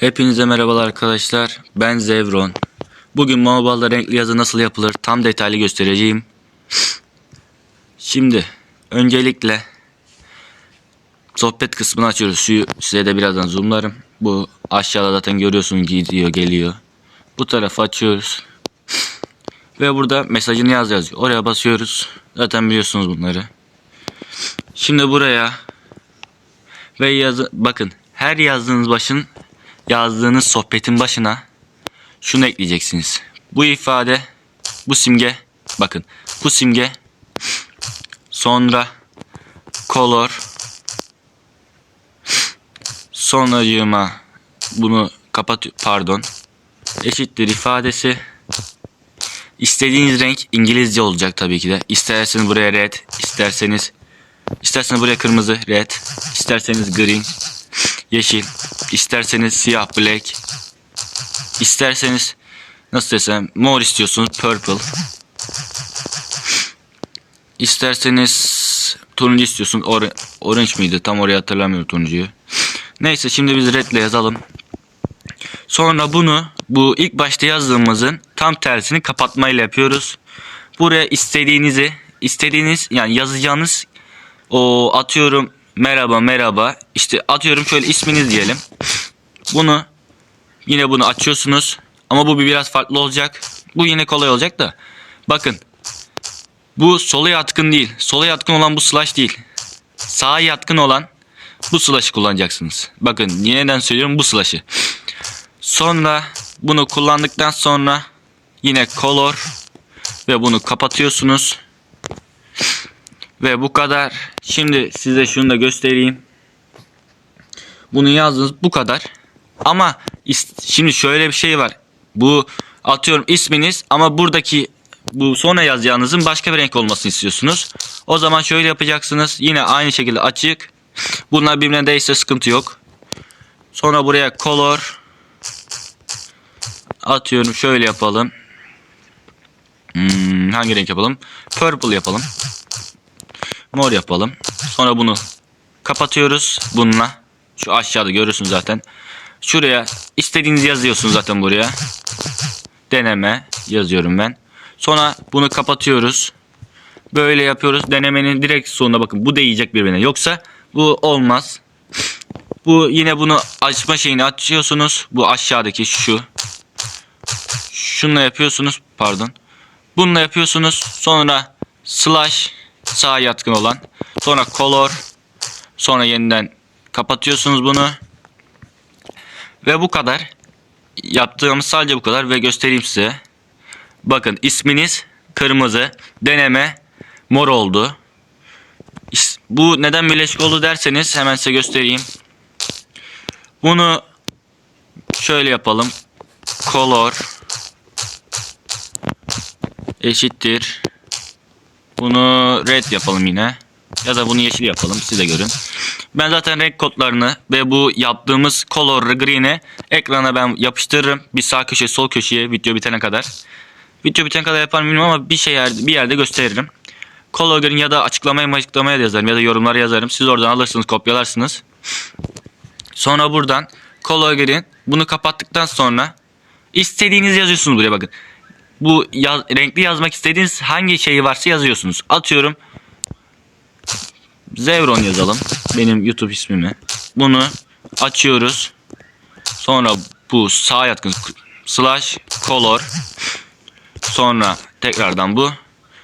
Hepinize merhabalar arkadaşlar. Ben Zevron. Bugün mobile'da renkli yazı nasıl yapılır tam detaylı göstereceğim. Şimdi öncelikle sohbet kısmını açıyoruz. Şu size de birazdan zoomlarım. Bu aşağıda zaten görüyorsun gidiyor geliyor. Bu tarafı açıyoruz. Ve burada mesajını yaz yazıyor. Oraya basıyoruz. Zaten biliyorsunuz bunları. Şimdi buraya ve yazı bakın her yazdığınız başın yazdığınız sohbetin başına şunu ekleyeceksiniz. Bu ifade, bu simge, bakın bu simge sonra color sonracığıma bunu kapat pardon eşittir ifadesi istediğiniz renk İngilizce olacak tabii ki de. İsterseniz buraya red, isterseniz isterseniz buraya kırmızı red, isterseniz green, yeşil, isterseniz siyah black, isterseniz nasıl desem mor istiyorsunuz purple, isterseniz turuncu istiyorsunuz or orange mıydı tam oraya hatırlamıyorum turuncuyu. Neyse şimdi biz red ile yazalım. Sonra bunu bu ilk başta yazdığımızın tam tersini kapatmayla yapıyoruz. Buraya istediğinizi istediğiniz yani yazacağınız o atıyorum merhaba merhaba işte atıyorum şöyle isminiz diyelim. Bunu yine bunu açıyorsunuz ama bu bir biraz farklı olacak. Bu yine kolay olacak da bakın bu sola yatkın değil. Sola yatkın olan bu slash değil. Sağa yatkın olan bu slash'ı kullanacaksınız. Bakın neden söylüyorum bu slash'ı. Sonra bunu kullandıktan sonra yine color ve bunu kapatıyorsunuz. Ve bu kadar. Şimdi size şunu da göstereyim. Bunu yazdınız bu kadar. Ama şimdi şöyle bir şey var. Bu atıyorum isminiz ama buradaki bu sonra yazacağınızın başka bir renk olmasını istiyorsunuz. O zaman şöyle yapacaksınız. Yine aynı şekilde açık. Bunlar birbirine değişse sıkıntı yok. Sonra buraya color atıyorum şöyle yapalım. Hmm, hangi renk yapalım? Purple yapalım. Mor yapalım. Sonra bunu kapatıyoruz bununla. Şu aşağıda görürsünüz zaten. Şuraya istediğinizi yazıyorsunuz zaten buraya. Deneme yazıyorum ben. Sonra bunu kapatıyoruz. Böyle yapıyoruz. Denemenin direkt sonuna bakın. Bu değecek birbirine. Yoksa bu olmaz. Bu yine bunu açma şeyini açıyorsunuz. Bu aşağıdaki şu. Şununla yapıyorsunuz. Pardon. Bununla yapıyorsunuz. Sonra slash sağa yatkın olan. Sonra color. Sonra yeniden kapatıyorsunuz bunu. Ve bu kadar. Yaptığımız sadece bu kadar ve göstereyim size. Bakın isminiz kırmızı, deneme mor oldu. Bu neden birleşik oldu derseniz hemen size göstereyim. Bunu şöyle yapalım. Color eşittir. Bunu red yapalım yine. Ya da bunu yeşil yapalım siz de görün. Ben zaten renk kodlarını ve bu yaptığımız color green'i ekrana ben yapıştırırım. Bir sağ köşe sol köşeye video bitene kadar. Video bitene kadar yaparım bilmiyorum ama bir şey yerde, bir yerde gösteririm. Color green ya da açıklamaya açıklamaya da yazarım ya da yorumlara yazarım. Siz oradan alırsınız kopyalarsınız. Sonra buradan color green bunu kapattıktan sonra istediğiniz yazıyorsunuz buraya bakın. Bu yaz- renkli yazmak istediğiniz hangi şeyi varsa yazıyorsunuz. Atıyorum Zevron yazalım. Benim YouTube ismimi. Bunu açıyoruz. Sonra bu sağ yatkın slash color. Sonra tekrardan bu.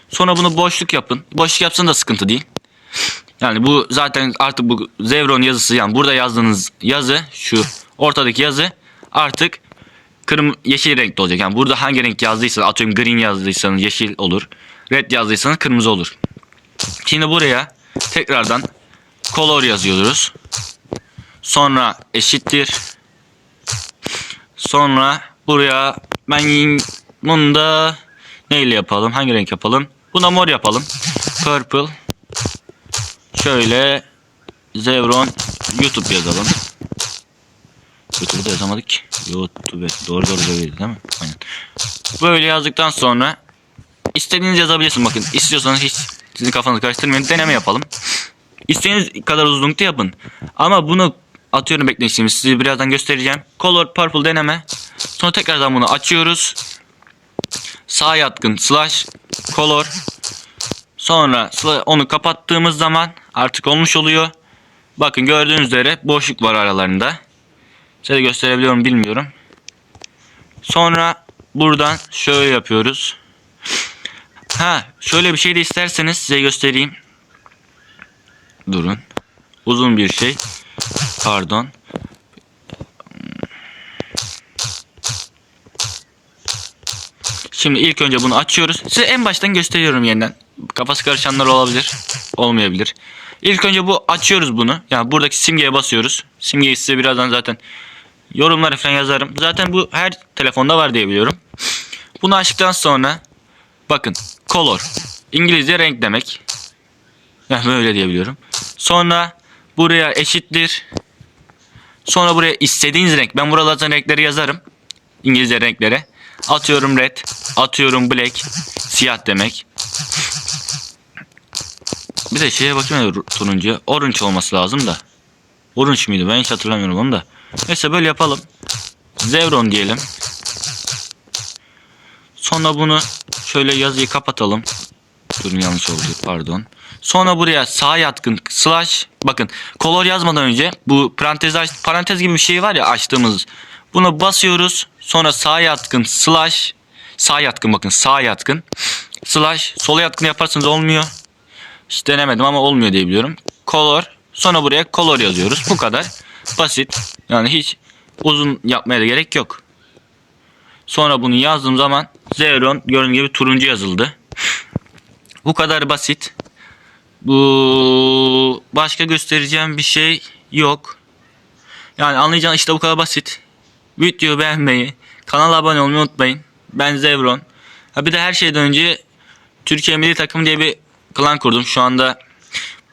Sonra bunu boşluk yapın. Boşluk yapsın da sıkıntı değil. Yani bu zaten artık bu Zevron yazısı yani burada yazdığınız yazı şu ortadaki yazı artık kırm yeşil renkte olacak. Yani burada hangi renk yazdıysanız atıyorum green yazdıysanız yeşil olur. Red yazdıysanız kırmızı olur. Şimdi buraya tekrardan color yazıyoruz. Sonra eşittir. Sonra buraya ben bunu da neyle yapalım? Hangi renk yapalım? Buna mor yapalım. Purple. Şöyle Zevron YouTube yazalım. YouTube'da yazamadık ki. YouTube doğru doğru böyle değil mi? Aynen. Böyle yazdıktan sonra istediğiniz yazabilirsiniz bakın. İstiyorsanız hiç sizin kafanızı karıştırmayın. Deneme yapalım. İstediğiniz kadar uzunlukta yapın. Ama bunu atıyorum bekleyin sizi birazdan göstereceğim. Color purple deneme. Sonra tekrardan bunu açıyoruz. Sağ yatkın slash color. Sonra onu kapattığımız zaman artık olmuş oluyor. Bakın gördüğünüz üzere boşluk var aralarında. Size gösterebiliyorum bilmiyorum. Sonra buradan şöyle yapıyoruz. Ha şöyle bir şey de isterseniz size göstereyim. Durun. Uzun bir şey. Pardon. Şimdi ilk önce bunu açıyoruz. Size en baştan gösteriyorum yeniden. Kafası karışanlar olabilir. Olmayabilir. İlk önce bu açıyoruz bunu. Yani buradaki simgeye basıyoruz. Simgeyi size birazdan zaten yorumlara falan yazarım. Zaten bu her telefonda var diye biliyorum. Bunu açtıktan sonra bakın color İngilizce renk demek. Yani böyle diyebiliyorum. Sonra buraya eşittir. Sonra buraya istediğiniz renk. Ben buralardan renkleri yazarım. İngilizce renklere. Atıyorum red. Atıyorum black. Siyah demek. Bir de şeye bakayım ya, turuncuya. Orange olması lazım da. Orange miydi? Ben hiç hatırlamıyorum onu da. Neyse böyle yapalım. Zevron diyelim. Sonra bunu şöyle yazıyı kapatalım. Durun yanlış oldu pardon. Sonra buraya sağ yatkın slash bakın color yazmadan önce bu parantez aç- parantez gibi bir şey var ya açtığımız. Bunu basıyoruz. Sonra sağ yatkın slash sağ yatkın bakın sağ yatkın slash sola yatkın yaparsanız olmuyor. Hiç denemedim ama olmuyor diye biliyorum. Color sonra buraya color yazıyoruz. Bu kadar basit. Yani hiç uzun yapmaya da gerek yok. Sonra bunu yazdığım zaman Xeron gördüğünüz gibi turuncu yazıldı. Bu kadar basit. Bu başka göstereceğim bir şey yok. Yani anlayacağın işte bu kadar basit. Videoyu beğenmeyi, kanala abone olmayı unutmayın. Ben Zevron. Ha bir de her şeyden önce Türkiye Milli Takım diye bir klan kurdum. Şu anda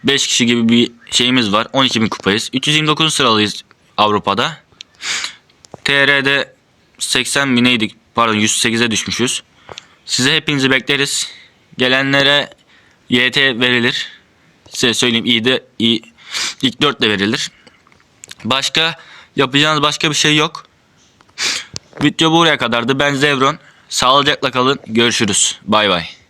5 kişi gibi bir şeyimiz var. 12 bin kupayız. 329 sıralıyız Avrupa'da. TR'de 80 bineydik. Pardon 108'e düşmüşüz. Size hepinizi bekleriz. Gelenlere YT verilir. Size söyleyeyim iyi de iyi. İlk 4 de verilir. Başka yapacağınız başka bir şey yok. Video buraya kadardı. Ben Zevron. Sağlıcakla kalın. Görüşürüz. Bay bay.